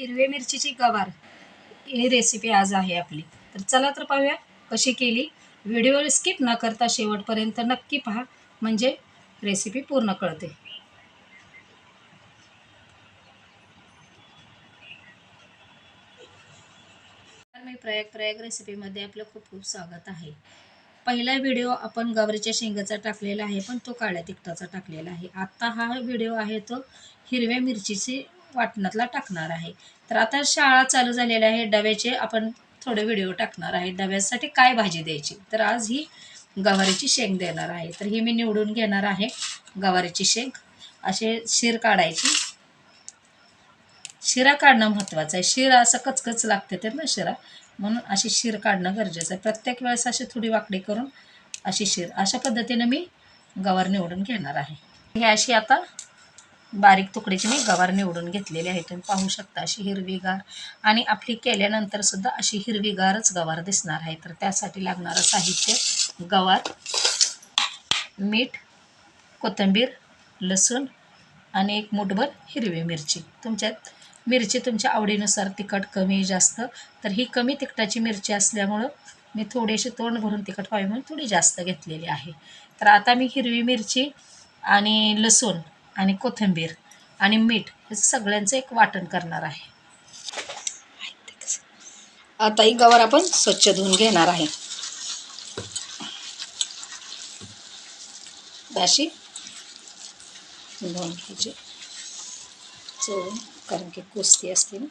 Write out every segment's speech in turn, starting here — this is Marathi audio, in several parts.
हिरवे मिरचीची गवार. ही रेसिपी आज आहे आपली. तर चला तर पाहूया कशी केली. व्हिडिओ स्किप न करता शेवटपर्यंत नक्की पहा. म्हणजे रेसिपी पूर्ण कळते. मी प्रयाग प्रयाग रेसिपीमध्ये आपलं खूप खूप स्वागत आहे. पहिला व्हिडिओ आपण गवारीच्या शेंगाचा टाकलेला आहे पण तो काळ्या तिखटाचा टाकलेला आहे. आता हा व्हिडिओ आहे तो हिरव्या मिरचीची वाटणातला टाकणार आहे. तर आता शाळा चालू झालेल्या आहे डब्याचे आपण थोडे व्हिडिओ टाकणार आहे. डब्यासाठी काय भाजी द्यायची? तर आज ही गवारीची शेंग देणार आहे. तर ही मी निवडून घेणार आहे गवारीची शेंग. असे शिर काढायची. शिरा काढणं महत्त्वाचं आहे. शिरा असं कचकच लागते तर ना शिरा. म्हणून अशी शिर काढणं गरजेचं आहे. प्रत्येक वेळेस अशी थोडी वाकडी करून अशी शिर. अशा पद्धतीनं मी गवार निवडून घेणार आहे. ही अशी आता बारीक तुकडीची मी गवार निवडून घेतलेली आहे तुम्ही पाहू शकता अशी हिरवीगार आणि आपली केल्यानंतर सुद्धा अशी हिरवीगारच गवार दिसणार आहे. तर त्यासाठी लागणारं साहित्य गवार मीठ कोथिंबीर लसूण आणि एक मुठभर हिरवी मिरची. तुमच्यात मिरची तुमच्या आवडीनुसार तिखट कमी जास्त. तर ही कमी तिखटाची मिरची असल्यामुळं मी थोडीशी तोंड भरून तिखट व्हावी म्हणून थोडी जास्त घेतलेली आहे. तर आता मी हिरवी मिरची आणि लसूण आणि कोथिंबीर आणि मीठ हे सगळ्यांचं एक वाटण करणार आहे. आता ही गवार आपण स्वच्छ धुवून घेणार आहे. अशी धुवून घ्यायची. चोळून कारण की कुस्ती असते ना.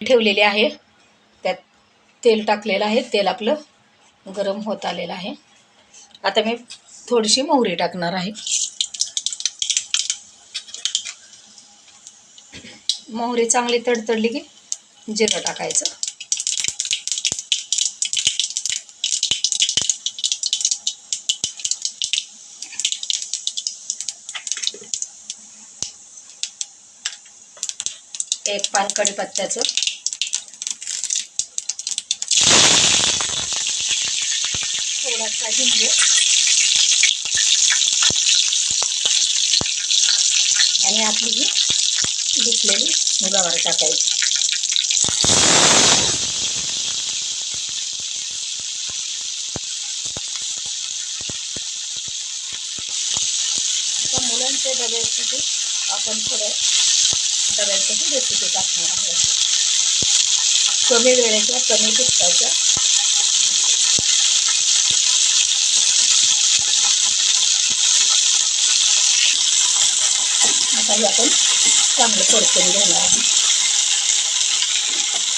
ठेवलेली आहे. तेल टाकलेलं आहे. तेल आपलं गरम होत आलेलं आहे. आता मी थोडीशी मोहरी टाकणार आहे. मोहरी चांगली तडतडली की जिरं टाकायचं. एक पान कढीपत्त्याचं थोडासा हिंग आणि आपली ही धुतलेली गवार टाकायची. आता मुलांच्या डब्यासाठी आपण थोडं डब्यांसाठी रेसिपी टाकणार आहे कमी वेळेच्या कमी तिखटाच्या आता आपण चांगलं परतून घ्यायला आहे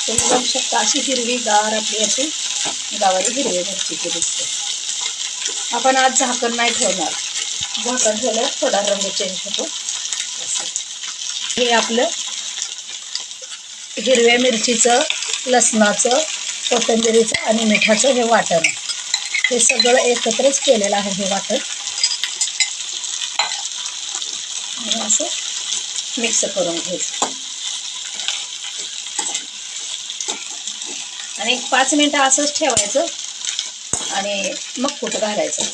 तुम्ही बघू शकता अशी हिरवी गार आपली अशी गावारी हिरवी मिरचीची दिसते. आपण आज झाकण नाही ठेवणार. झाकण ठेवल्यावर थोडा रंग चेंज होतो. हे आपलं हिरव्या मिरचीचं लसणाचं कोथिंबिरीचं आणि मिठाचं हे वाटण. आहे हे सगळं एकत्रच केलेलं आहे हे वाटण. आणि असं मिक्स करून घ्यायचं आणि एक पाच मिनटं असंच ठेवायचं आणि मग कूट घालायचं.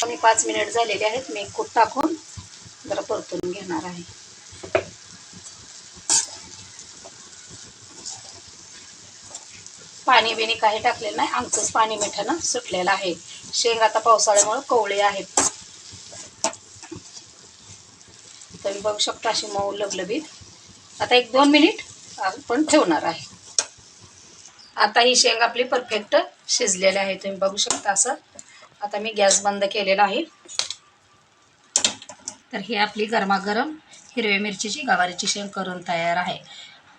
कमी पाच मिनिट झालेले आहेत मी कूट टाकून जरा परतून घेणार आहे. पाणी बिणी काही टाकलेलं नाही आमचंच पाणी मिठानं सुटलेलं आहे. शेंग आता पावसाळ्यामुळे कवळे आहेत तुम्ही बघू शकता अशी मऊ लबलबीत. आता एक दोन मिनिट आपण ठेवणार आहे. आता ही शेंग आपली परफेक्ट शिजलेली आहे. तुम्ही बघू शकता असं. आता मी गॅस बंद केलेला आहे. तर ही आपली गरमागरम हिरव्या मिरचीची गवारीची शेंग करून तयार आहे.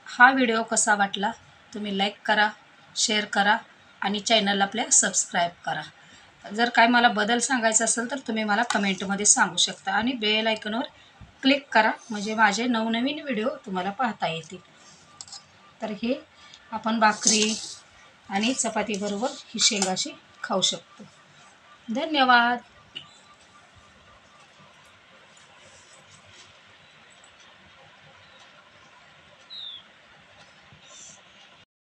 हा व्हिडिओ कसा वाटला तुम्ही लाईक करा शेअर करा आणि चॅनल आपल्या सबस्क्राईब करा. जर काय मला बदल सांगायचा असेल तर तुम्ही मला कमेंटमध्ये सांगू शकता आणि बेल आयकनवर क्लिक करा. म्हणजे माझे नवनवीन व्हिडिओ तुम्हाला पाहता येतील. तर हे आपण भाकरी आणि चपातीबरोबर ही शेंगाशी खाऊ शकतो. धन्यवाद.